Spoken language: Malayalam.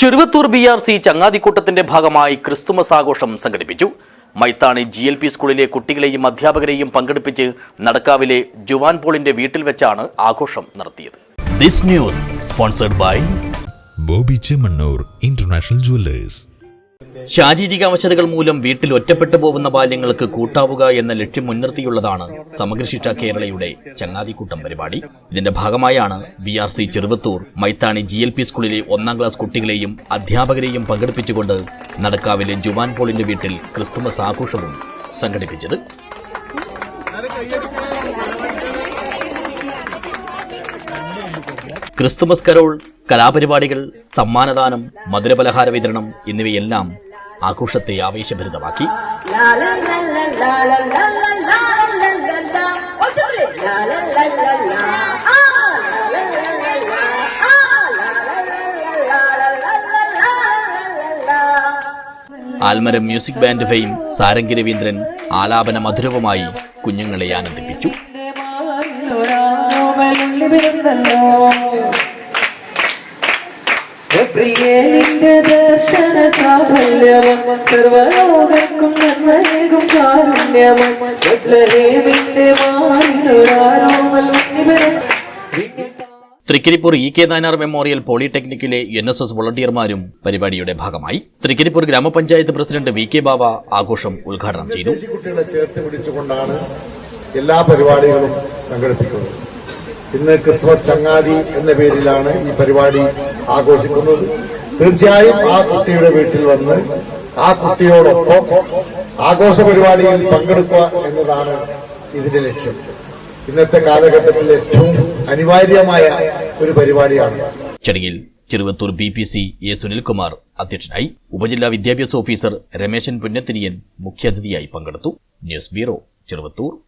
ചെറുവത്തൂർ ബി ആർ സി ചങ്ങാതിക്കൂട്ടത്തിന്റെ ഭാഗമായി ക്രിസ്തുമസ് ആഘോഷം സംഘടിപ്പിച്ചു. മൈത്താണി ജി എൽ പി സ്കൂളിലെ കുട്ടികളെയും അധ്യാപകരെയും പങ്കെടുപ്പിച്ച് നടക്കാവിലെ ജുവാൻ പോളിന്റെ വീട്ടിൽ വെച്ചാണ് ആഘോഷം നടത്തിയത്. This news sponsored by Bobby Chemmanur international jewellers ശാരീരിക അവശതകൾ മൂലം വീട്ടിൽ ഒറ്റപ്പെട്ടു പോകുന്ന ബാല്യങ്ങൾക്ക് കൂട്ടാവുക എന്ന ലക്ഷ്യം മുൻനിർത്തിയുള്ളതാണ് സമഗ്രശിക്ഷ കേരളയുടെ ചങ്ങാതിക്കൂട്ടം പരിപാടി. ഇതിന്റെ ഭാഗമായാണ് B R C Cheruvathur Maithani G L P സ്കൂളിലെ ഒന്നാം ക്ലാസ് കുട്ടികളെയും അധ്യാപകരെയും പങ്കെടുപ്പിച്ചുകൊണ്ട് നടക്കാവിലെ ജുവാൻ പോളിന്റെ വീട്ടിൽ ക്രിസ്തുമസ് ആഘോഷവും സംഘടിപ്പിച്ചത്. ക്രിസ്തുമസ് കരോൾ കലാപരിപാടികൾ സമ്മാനദാനം മധുരപലഹാര വിതരണം എന്നിവയെല്ലാം ആഘോഷത്തെ ആവേശഭരിതമാക്കി. Aalmaram music band fame Sarangi Raveendran ആലാപന മധുരവുമായി കുഞ്ഞുങ്ങളെ ആനന്ദിപ്പിച്ചു. പ്രിയലിന്റെ ദർശന സാഫല്യമം സർവലോകർക്കും നന്മയേകും കാരുണ്യമം മാറിലൊരാരോമൽ ഉണ്ണിവരും Trikaripur E K Nayanar memorial പോളിടെക്നിക്കിലെ N S S വോളണ്ടിയർമാരും പരിപാടിയുടെ ഭാഗമായി തൃക്കരിപ്പൂർ ഗ്രാമപഞ്ചായത്ത് പ്രസിഡന്റ് വി കെ ബാബ ആഘോഷം ഉദ്ഘാടനം ചെയ്തു. കുട്ടികളെ ചേർത്ത് പിടിച്ചുകൊണ്ടാണ് എല്ലാ പരിപാടികളും സംഘടിപ്പിക്കുന്നത്. ഇന്ന് ക്രിസ്മസ് ചങ്ങാതി എന്ന പേരിലാണ് ഈ പരിപാടി ആഘോഷിക്കുന്നത്. തീർച്ചയായും ആ കുട്ടിയുടെ വീട്ടിൽ വന്ന് ആ കുട്ടിയോടൊപ്പം ആഘോഷ പരിപാടിയിൽ പങ്കെടുക്കുക എന്നതാണ് ഇതിന്റെ ലക്ഷ്യം. ഇന്നത്തെ കാലഘട്ടത്തിൽ ഏറ്റവും അനിവാര്യമായ ഒരു പരിപാടിയാണ്. ചടങ്ങിൽ Cheruvathur B P C A Sunilkumar അധ്യക്ഷനായി ഉപജില്ലാ വിദ്യാഭ്യാസ ഓഫീസർ രമേശൻ പുന്നത്തിരിയൻ മുഖ്യാതിഥിയായി പങ്കെടുത്തു. News bureau Cheruvathur.